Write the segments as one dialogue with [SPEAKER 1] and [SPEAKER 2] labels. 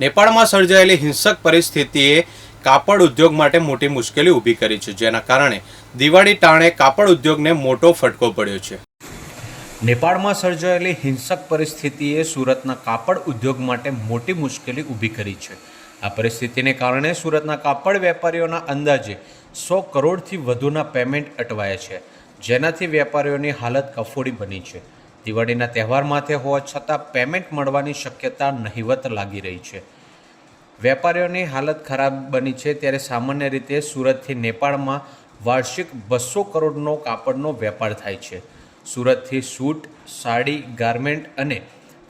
[SPEAKER 1] નેપાળમાં સર્જાયેલી હિંસક પરિસ્થિતિએ કાપડ ઉદ્યોગ માટે મોટી મુશ્કેલી ઊભી કરી છે, જેના કારણે દિવાળી ટાણે કાપડ ઉદ્યોગને મોટો ફટકો પડ્યો છે. નેપાળમાં સર્જાયેલી હિંસક પરિસ્થિતિએ સુરતના કાપડ ઉદ્યોગ માટે મોટી મુશ્કેલી ઊભી કરી છે. આ પરિસ્થિતિને કારણે સુરતના કાપડ વેપારીઓના અંદાજે સો કરોડથી વધુના પેમેન્ટ અટવાયા છે. જેનાથી વેપારીઓની હાલત કફોડી બની છે. દિવાળીના તહેવાર માથે હોવા છતાં પેમેન્ટ મળવાની શક્યતા નહિવત લાગી રહી છે. વેપારીઓની હાલત ખરાબ બની છે ત્યારે સામાન્ય રીતે સુરતથી નેપાળમાં વાર્ષિક બસો કરોડનો કાપડનો વેપાર થાય છે. સુરતથી સૂટ, સાડી, ગાર્મેન્ટ અને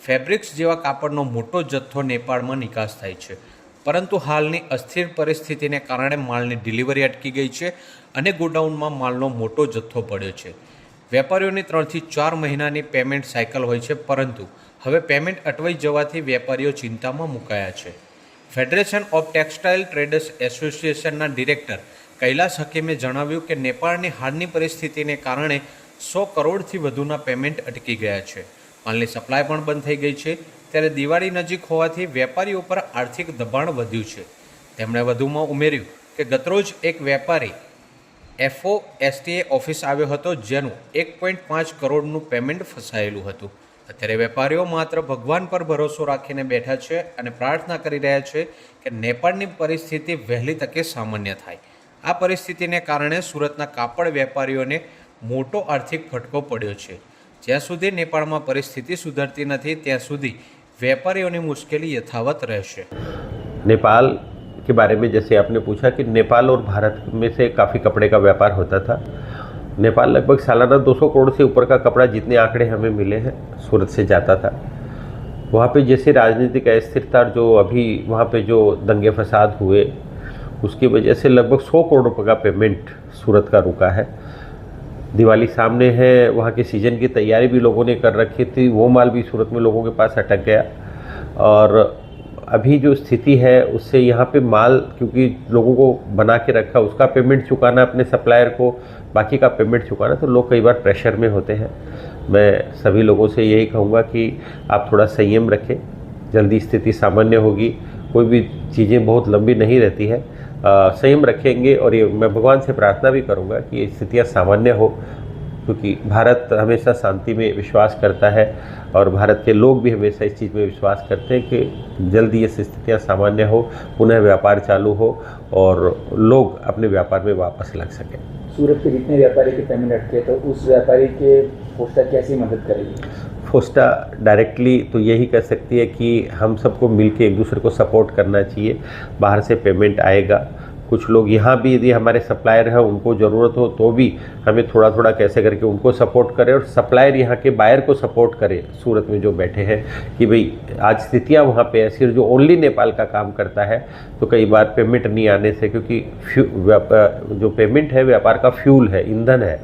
[SPEAKER 1] ફેબ્રિક્સ જેવા કાપડનો મોટો જથ્થો નેપાળમાં નિકાસ થાય છે. પરંતુ હાલની અસ્થિર પરિસ્થિતિને કારણે માલની ડિલિવરી અટકી ગઈ છે અને ગોડાઉનમાં માલનો મોટો જથ્થો પડ્યો છે. વેપારીઓની ત્રણથી ચાર મહિનાની પેમેન્ટ સાયકલ હોય છે, પરંતુ હવે પેમેન્ટ અટવાઈ જવાથી વેપારીઓ ચિંતામાં મુકાયા છે. ફેડરેશન ઓફ ટેક્સટાઇલ ટ્રેડર્સ એસોસિએશનના ડિરેક્ટર કૈલાસ હકીમે જણાવ્યું કે નેપાળની હાલની પરિસ્થિતિને કારણે સો કરોડથી વધુના પેમેન્ટ અટકી ગયા છે. માલની સપ્લાય પણ બંધ થઈ ગઈ છે. ત્યારે દિવાળી નજીક હોવાથી વેપારીઓ પર આર્થિક દબાણ વધ્યું છે. તેમણે વધુમાં ઉમેર્યું કે ગતરોજ એક વેપારી એફઓ એસટીએ ઓફિસ આવ્યો હતો જેનું એક પોઈન્ટ પાંચ કરોડનું પેમેન્ટ ફસાયેલું હતું. અત્યારે વેપારીઓ માત્ર ભગવાન પર ભરોસો રાખીને બેઠા છે અને પ્રાર્થના કરી રહ્યા છે કે નેપાળની પરિસ્થિતિ વહેલી તકે સામાન્ય થાય. આ પરિસ્થિતિને કારણે સુરતના કાપડ વેપારીઓને મોટો આર્થિક ફટકો પડ્યો છે. જ્યાં સુધી નેપાળમાં પરિસ્થિતિ સુધરતી નથી, ત્યાં સુધી વેપારીઓની મુશ્કેલી યથાવત રહેશે.
[SPEAKER 2] નેપાળ के बारे में जैसे आपने पूछा कि नेपाल और भारत में से काफ़ी कपड़े का व्यापार होता था। नेपाल लगभग सालाना 200 करोड़ से ऊपर का कपड़ा जितने आंकड़े हमें मिले हैं, सूरत से जाता था। वहाँ पे जैसे राजनीतिक अस्थिरता जो अभी वहाँ पे जो दंगे फसाद हुए, उसकी वजह से लगभग 100 करोड़ रुपये का पेमेंट सूरत का रुका है। दिवाली सामने है, वहाँ के सीज़न की तैयारी भी लोगों ने कर रखी थी, वो माल भी सूरत में लोगों के पास अटक गया। और अभी जो स्थिति है, उससे यहाँ पे माल, क्योंकि लोगों को बना के रखा, उसका पेमेंट चुकाना अपने सप्लायर को, बाकी का पेमेंट चुकाना तो लोग कई बार प्रेशर में होते हैं। मैं सभी लोगों से यही कहूँगा कि आप थोड़ा संयम रखें, जल्दी स्थिति सामान्य होगी, कोई भी चीज़ें बहुत लंबी नहीं रहती है। संयम रखेंगे और ये, मैं भगवान से प्रार्थना भी करूँगा कि स्थितियाँ सामान्य हो क्योंकि भारत हमेशा शांति में विश्वास करता है और भारत के लोग भी हमेशा इस चीज़ में विश्वास करते हैं कि जल्दी ये स्थितियाँ सामान्य हो पुनः व्यापार चालू हो और लोग अपने व्यापार में वापस लग सकें।
[SPEAKER 3] सूरत के जितने व्यापारी के पेमेंट अटके तो उस व्यापारी के पोस्टा कैसी मदद करेगी?
[SPEAKER 2] फोस्टा डायरेक्टली तो यही कर सकती है कि हम सबको मिलके एक दूसरे को सपोर्ट करना चाहिए। बाहर से पेमेंट आएगा कुछ लोग यहाँ भी यदि हमारे सप्लायर हैं, उनको ज़रूरत हो तो भी हमें थोड़ा थोड़ा कैसे करके उनको सपोर्ट करें और सप्लायर यहाँ के बायर को सपोर्ट करें। सूरत में जो बैठे हैं कि भाई, आज स्थितियाँ वहाँ पे ऐसी जो ओनली नेपाल का काम करता है तो कई बार पेमेंट नहीं आने से, क्योंकि जो पेमेंट है, व्यापार का फ्यूल है, ईंधन है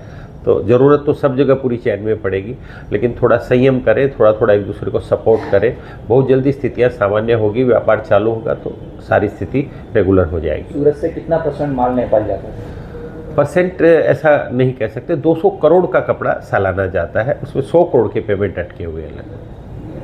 [SPEAKER 2] तो ज़रूरत तो सब जगह पूरी चैन में पड़ेगी लेकिन थोड़ा संयम करें थोड़ा थोड़ा एक दूसरे को सपोर्ट करें। बहुत जल्दी स्थितियाँ सामान्य होगी व्यापार चालू होगा तो सारी स्थिति रेगुलर हो जाएगी।
[SPEAKER 3] सूरत से कितना परसेंट माल नेपाल जाता है?
[SPEAKER 2] परसेंट ऐसा नहीं कह सकते। 200 करोड़ का कपड़ा सालाना जाता है उसमें 100 करोड़ के पेमेंट अटके हुए हैं।